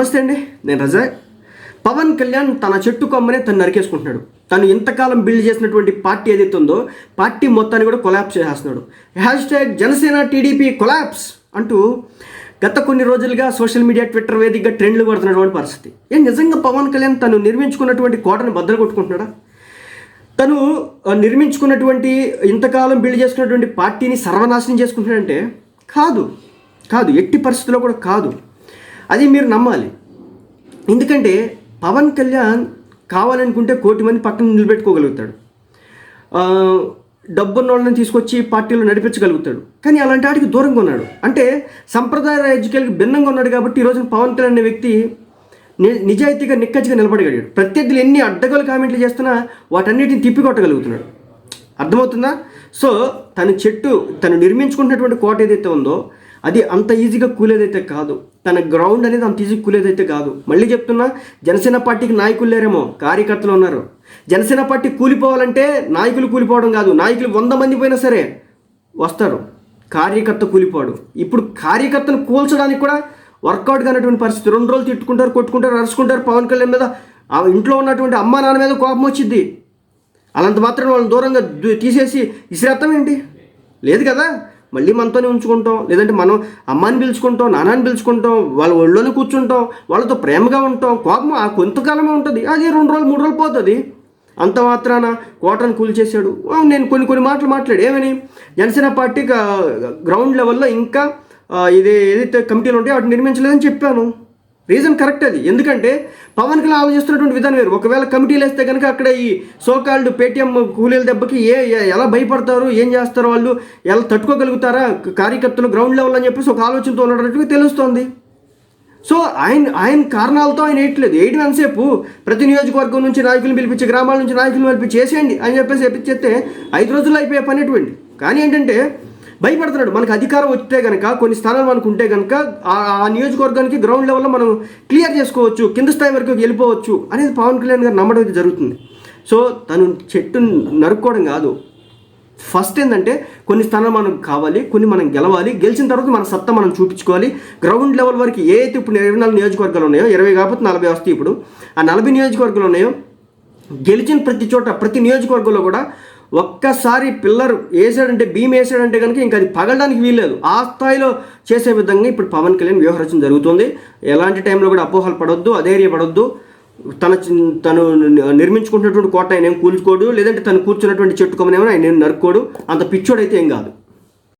నమస్తే అండి నేను రజా పవన్ కళ్యాణ్ తన చెట్టు కొమ్మనే తను నరికేసుకుంటున్నాడు. తను ఇంతకాలం బిల్డ్ చేసినటువంటి పార్టీ ఏదైతే ఉందో పార్టీ మొత్తాన్ని కూడా కొలాప్స్ చేసేస్తున్నాడు. Hashtag Janasena TDP collapse అంటూ గత కొన్ని రోజులుగా సోషల్ మీడియా ట్విట్టర్ వేదికగా ట్రెండ్లు పడుతున్నటువంటి పరిస్థితి. ఏం నిజంగా పవన్ కళ్యాణ్ తను నిర్మించుకున్నటువంటి కోటను బద్దలు కొట్టుకుంటున్నాడా? తను నిర్మించుకున్నటువంటి ఇంతకాలం బిల్డ్ చేసుకున్నటువంటి పార్టీని సర్వనాశనం చేసుకుంటున్నాడంటే కాదు. కాదు ఎట్టి పరిస్థితుల్లో కూడా కాదు. అది మీరు నమ్మాలి. ఎందుకంటే పవన్ కళ్యాణ్ కావాలనుకుంటే కోటి మంది పక్కన నిలబెట్టుకోగలుగుతాడు. డబ్బున్న వాళ్ళని తీసుకొచ్చి పార్టీలో నడిపించగలుగుతాడు. కానీ అలాంటి వాటికి దూరంగా ఉన్నాడు. అంటే సంప్రదాయ రాజకీయాలకు భిన్నంగా ఉన్నాడు కాబట్టి ఈ రోజున పవన్ కళ్యాణ్ అనే వ్యక్తి ని- నిజాయితీగా నిక్కచ్చిగా నిలబడగలిగాడు. ప్రత్యర్థులు ఎన్ని అడ్డగోలు కామెంట్లు చేస్తున్నా వాటన్నిటిని తిప్పికొట్టగలుగుతున్నాడు. అర్థమవుతుందా? సో తన చెట్టు తను నిర్మించుకుంటున్నటువంటి కోట ఏదైతే ఉందో అది అంత ఈజీగా కూలేదైతే కాదు. తన గ్రౌండ్ అనేది అంత ఈజీ కూలేదైతే కాదు. మళ్ళీ చెప్తున్నా జనసేన పార్టీకి నాయకులు లేరేమో కార్యకర్తలు ఉన్నారు. జనసేన పార్టీ కూలిపోవాలంటే నాయకులు కూలిపోవడం కాదు. నాయకులు వంద మంది పోయినా సరే వస్తారు. కార్యకర్త కూలిపోడు. ఇప్పుడు కార్యకర్తను కూల్చడానికి కూడా వర్కౌట్ కానటువంటి పరిస్థితి. రెండు రోజులు తిట్టుకుంటారు కొట్టుకుంటారు అరుచుకుంటారు పవన్ కళ్యాణ్ మీద. ఆ ఇంట్లో ఉన్నటువంటి అమ్మ నాన్న మీద కోపం వచ్చింది అలాంత మాత్రం వాళ్ళని దూరంగా తీసేసి ఇసిరేస్తాం లేదు కదా? మళ్ళీ మనతోనే ఉంచుకుంటాం. లేదంటే మనం అమ్మాని పిలుచుకుంటాం నాన్నని పిలుచుకుంటాం వాళ్ళ ఒళ్ళోనే కూర్చుంటాం వాళ్ళతో ప్రేమగా ఉంటాం. కోపం ఆ కొంతకాలమే ఉంటుంది. అది రెండు రోజులు మూడు రోజులు పోతుంది. అంత మాత్రాన కోటను కూల్చేశాడు నేను కొన్ని కొన్ని మాటలు మాట్లాడు ఏమని? జనసేన పార్టీ గ్రౌండ్ లెవెల్లో ఇంకా ఇది ఏదైతే కమిటీలు ఉంటాయో వాటిని నిర్మించలేదని చెప్పాను. రీజన్ కరెక్ట్ అది. ఎందుకంటే పవన్ కళ్యాణ్ ఆలోచిస్తున్నటువంటి విధానం వేరు. ఒకవేళ కమిటీలు వేస్తే కనుక అక్కడ ఈ సోకాల్డ్ పేటీఎం కూలీల దెబ్బకి ఏ ఎలా భయపడతారు ఏం చేస్తారు వాళ్ళు ఎలా తట్టుకోగలుగుతారా కార్యకర్తలు గ్రౌండ్ లెవెల్ అని చెప్పేసి ఒక ఆలోచనతో ఉన్నట్టు తెలుస్తోంది. సో ఆయన ఆయన కారణాలతో ఆయన వేయట్లేదు. వేయడం ఎంతసేపు? ప్రతి నియోజకవర్గం నుంచి నాయకులను పిలిపించి గ్రామాల నుంచి నాయకులను పిలిపించి చేసేయండి అని చెప్పేసి చెప్తే ఐదు రోజుల్లో అయిపోయే పని ఎటువంటి కానీ ఏంటంటే భయపడుతున్నాడు మనకు అధికారం వస్తే కనుక కొన్ని స్థానాలు మనకు ఉంటే కనుక ఆ నియోజకవర్గానికి గ్రౌండ్ లెవెల్లో మనం క్లియర్ చేసుకోవచ్చు కింద స్థాయి వరకు వెళ్ళిపోవచ్చు అనేది పవన్ కళ్యాణ్ గారు నమ్మడం అయితే జరుగుతుంది. సో తను చెట్టు నరుక్కోవడం కాదు. ఫస్ట్ ఏంటంటే కొన్ని స్థానాలు మనకు కావాలి కొన్ని మనం గెలవాలి గెలిచిన తర్వాత మన సత్తా మనం చూపించుకోవాలి. గ్రౌండ్ లెవెల్ వరకు ఏ అయితే ఇప్పుడు ఇరవై నాలుగు నియోజకవర్గాలు ఉన్నాయో ఇరవై కాకపోతే నలభై వస్తాయి ఇప్పుడు. ఆ నలభై నియోజకవర్గాలు ఉన్నాయో గెలిచిన ప్రతి చోట ప్రతి నియోజకవర్గంలో కూడా ఒక్కసారి పిల్లర్ వేసాడంటే భీమ్ వేసాడంటే కనుక ఇంకా అది పగలడానికి వీల్లేదు. ఆ స్థాయిలో చేసే విధంగా ఇప్పుడు పవన్ కళ్యాణ్ వ్యూహరచన జరుగుతుంది. ఎలాంటి టైంలో కూడా అపోహలు పడొద్దు అధైర్యపడొద్దు. తన తను నిర్మించుకుంటున్నటువంటి కోట ఆయన ఏం కూల్చుకోడు లేదంటే తను కూర్చున్నటువంటి చెట్టు కొమ్మనేమో ఆయన ఏం నరుక్కోడు. అంత పిచ్చోడైతే ఏం కాదు.